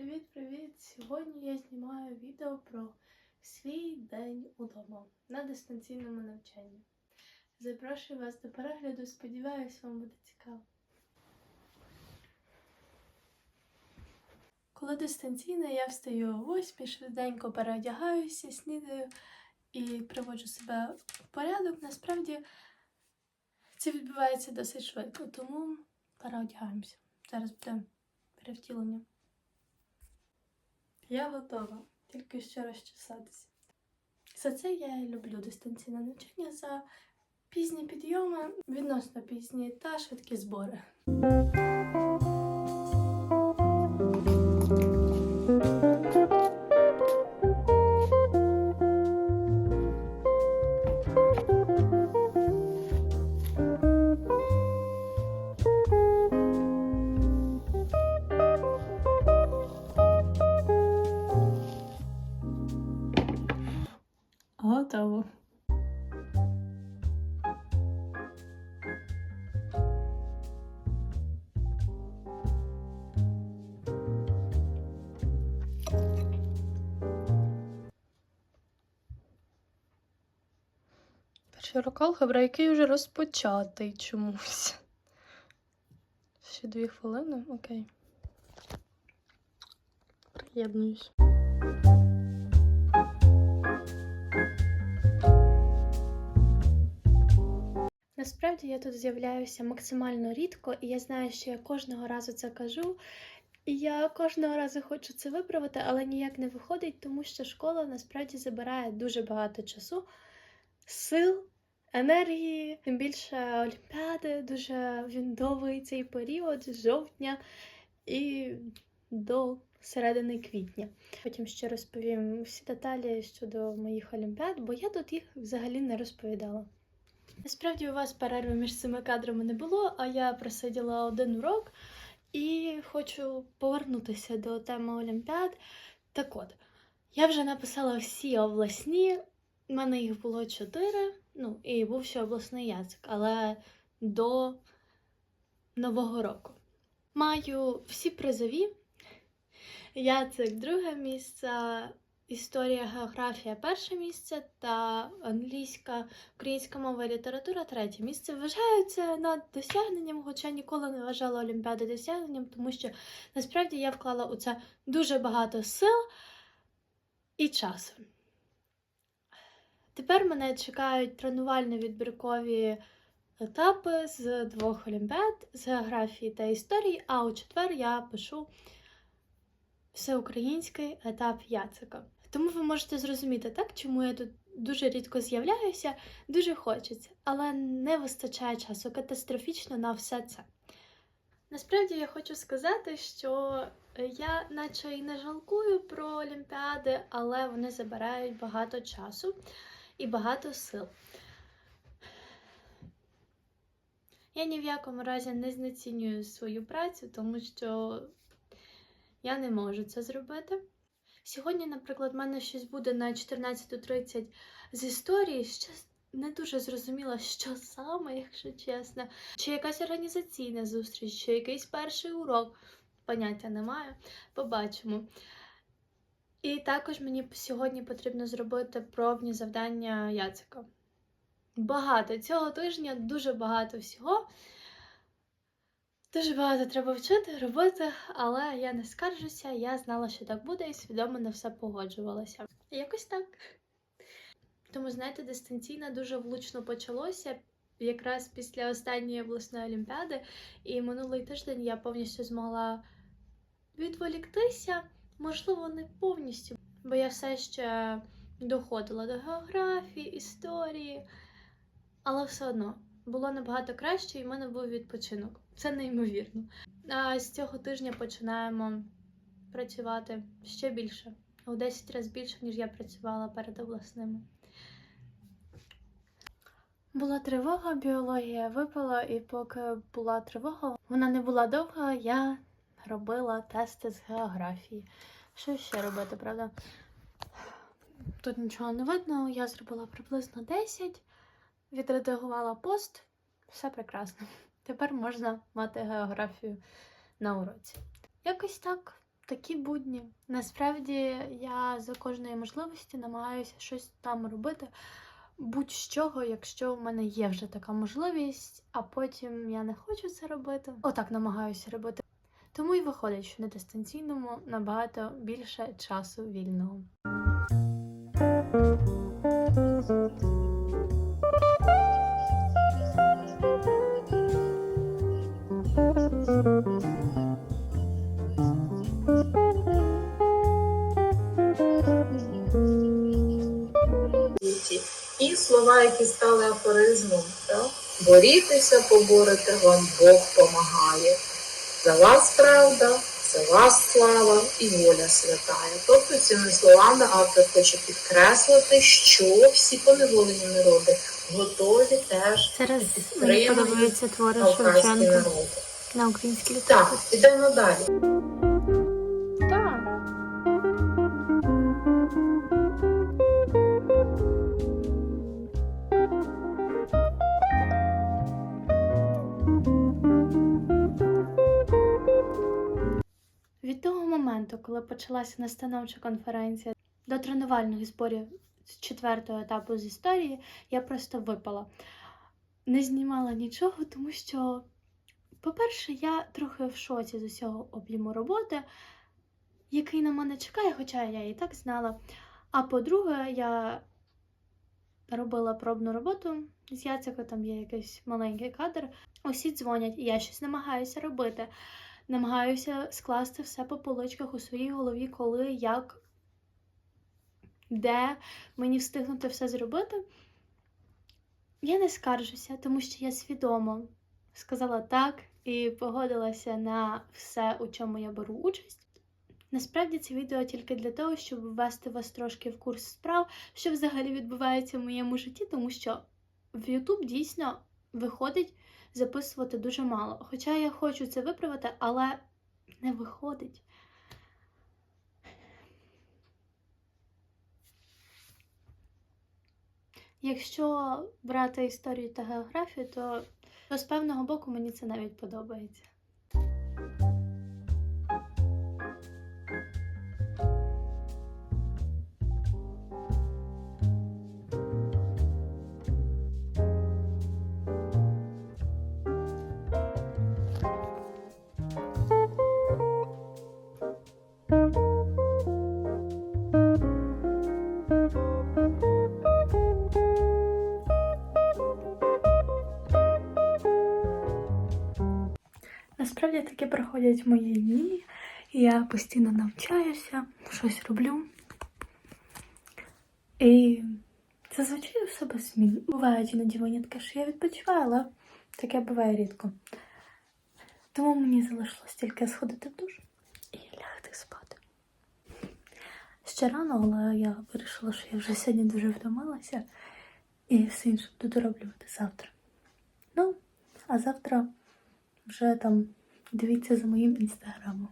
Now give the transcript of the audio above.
Привіт-привіт! Сьогодні я знімаю відео про свій день удома на дистанційному навчанні. Запрошую вас до перегляду, сподіваюся, вам буде цікаво. Коли дистанційно, я встаю о 8, швиденько переодягаюся, снідаю і приводжу себе в порядок. Насправді це відбувається досить швидко, тому переодягаємося. Зараз буде перевтілення. Я готова, тільки ще розчесатися. За це я люблю дистанційне навчання за пізні підйоми, відносно пізні та швидкі збори. Готово. Перший рок алгебра, який вже розпочатий чомусь. Ще дві хвилини, окей. Приєднуюсь. Насправді я тут з'являюся максимально рідко, і я знаю, що я кожного разу це кажу. І я кожного разу хочу це виправити, але ніяк не виходить, тому що школа насправді забирає дуже багато часу, сил, енергії, тим більше олімпіади, дуже він довгий цей період з жовтня і до середини квітня. Потім ще розповім всі деталі щодо моїх олімпіад, бо я тут їх взагалі не розповідала. Насправді у вас перерви між цими кадрами не було, а я просиділа один урок і хочу повернутися до теми Олімпіад. Так от, я вже написала всі обласні, у мене їх було чотири, ну, і був ще обласний язик, але до Нового року. Маю всі призові. Яцик друге місце, історія, географія перше місце та англійська, українська мова і література третє місце. Вважаю це над досягненням, хоча ніколи не вважала Олімпіади досягненням, тому що насправді я вклала у це дуже багато сил і часу. Тепер мене чекають тренувально-відбіркові етапи з двох олімпіад з географії та історії, а у четвер я пишу всеукраїнський етап Яцика. Тому ви можете зрозуміти, так, чому я тут дуже рідко з'являюся, дуже хочеться, але не вистачає часу катастрофічно на все це. Насправді я хочу сказати, що я наче і не жалкую про Олімпіади, але вони забирають багато часу і багато сил. Я ні в якому разі не знецінюю свою працю, тому що я не можу це зробити. Сьогодні, наприклад, в мене щось буде на 14.30 з історії. Ще не дуже зрозуміла, що саме, якщо чесно. Чи якась організаційна зустріч, чи якийсь перший урок. Поняття немає. Побачимо. І також мені сьогодні потрібно зробити пробні завдання Яцика. Багато цього тижня дуже багато всього. Дуже багато треба вчити, робити, але я не скаржуся, я знала, що так буде, і свідомо на все погоджувалася. Якось так. Тому, знаєте, дистанційно дуже влучно почалося якраз після останньої обласної олімпіади, і минулий тиждень я повністю змогла відволіктися, можливо, не повністю, бо я все ще доходила до географії, історії, але все одно було набагато краще, і в мене був відпочинок. Це неймовірно. А з цього тижня починаємо працювати ще більше, у 10 разів більше, ніж я працювала перед обласними. Була тривога, біологія випала, і поки була тривога, вона не була довга, я робила тести з географії. Що ще робити, правда? Тут нічого не видно, я зробила приблизно 10, відредагувала пост, все прекрасно. Тепер можна мати географію на уроці. Якось так. такі будні. Насправді я за кожної можливості намагаюся щось там робити. Будь-чого, якщо в мене є вже така можливість, а потім я не хочу це робити. Отак намагаюся робити. Тому і виходить, що на дистанційному набагато більше часу вільного. Світі. І слова, які стали афоризмом, так? борітеся, поборете, вам Бог помагає. За вас правда, за вас слава і воля святая. Тобто цими словами автор хоче підкреслити, що всі поневолені народи готові теж Зараз твори Шевченка народи. на українській Так, ідемо далі. Коли почалася настановча конференція до тренувальних зборів четвертого етапу з історії, я просто випала. Не знімала нічого, тому що по-перше, я трохи в шоці з усього об'єму роботи, який на мене чекає, хоча я і так знала. А по-друге, я робила пробну роботу з Яцика, там є якийсь маленький кадр. Усі дзвонять, і я щось намагаюся робити. Намагаюся скласти все по поличках у своїй голові, коли, як, де мені встигнути все зробити. Я не скаржуся, тому що я свідомо сказала так і погодилася на все, у чому я беру участь. Насправді це відео тільки для того, щоб ввести вас трошки в курс справ, що взагалі відбувається в моєму житті, тому що в YouTube дійсно виходить записувати дуже мало. Хоча я хочу це виправити, але не виходить. Якщо брати історію та географію, то, то з певного боку мені це навіть подобається. Таки проходять мої дні. Я постійно навчаюся, щось роблю. І зазвичай все без змін. Бувають іноді винятки, що я відпочиваю, але таке буває рідко. Тому мені залишилось тільки сходити в душ і лягти спати. Ще рано, але я вирішила, що я вже сьогодні дуже втомилася і все інше буду дороблювати завтра. Ну, а завтра вже там дивіться за моїм інстаграмом.